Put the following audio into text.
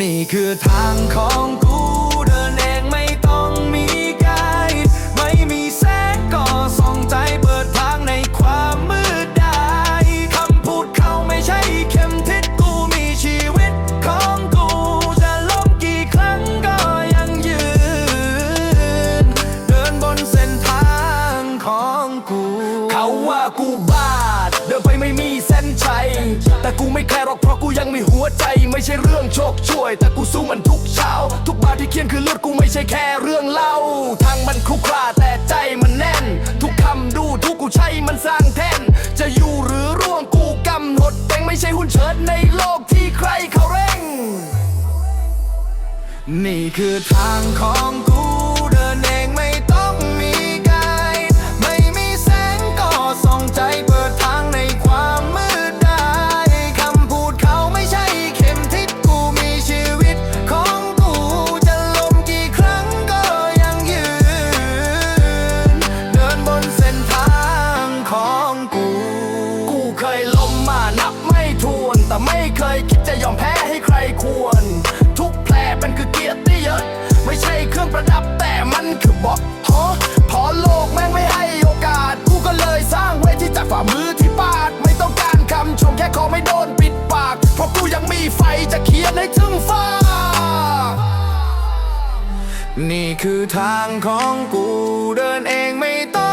นี่คือทางของกูเดินเองไม่ต้องมีไกด์ไม่มีแสงก็ส่องใจเปิดทางในความมืดได้คำพูดเขาไม่ใช่เข็มทิศกูมีชีวิตของกู จะล้มกี่ครั้งก็ยังยืน เดินบนเส้นทางของกู เขาว่ากูบ้าเดินไปไม่มีเส้นชัยแต่กูไม่แคร์หรอกเพราะกูยังมีหัว วใจไม่ใช่เรื่องโชคช่วย แต่กูสู้มันทุกเช้า ทุกบาทที่เคียนคือเลือดกูไม่ใช่แค่เรื่องเล่า ทางมันคลุกคลาแต่ใจมันแน่น ทุกคำดูทุกกูใช้มันสร้างแท่น จะอยู่หรือร่วงกูกำหนดเองไม่ใช่หุ้นเชิดในโลกที่ใครเขาเร่ง นี่คือทางของ บนเส้นทางของกู กูเคยล้มมานับไม่ถ้วน แต่ไม่เคยคิดจะยอมแพ้ให้ใครควร ทุกแผลเป็นคือเกียรติยศไม่ใช่เครื่องประดับแต่มันคือบอกฮะพอโลกแม่งไม่ให้โอกาส กูก็เลยสร้างเวทีจากฝ่ามือที่ปาด ไม่ต้องการคำชมแค่ขอไม่โดนปิดปาก เพราะกูยังมีไฟจะเขียนให้ถึงฟ้านี่คือทางของกูเดินเองไม่ต้อง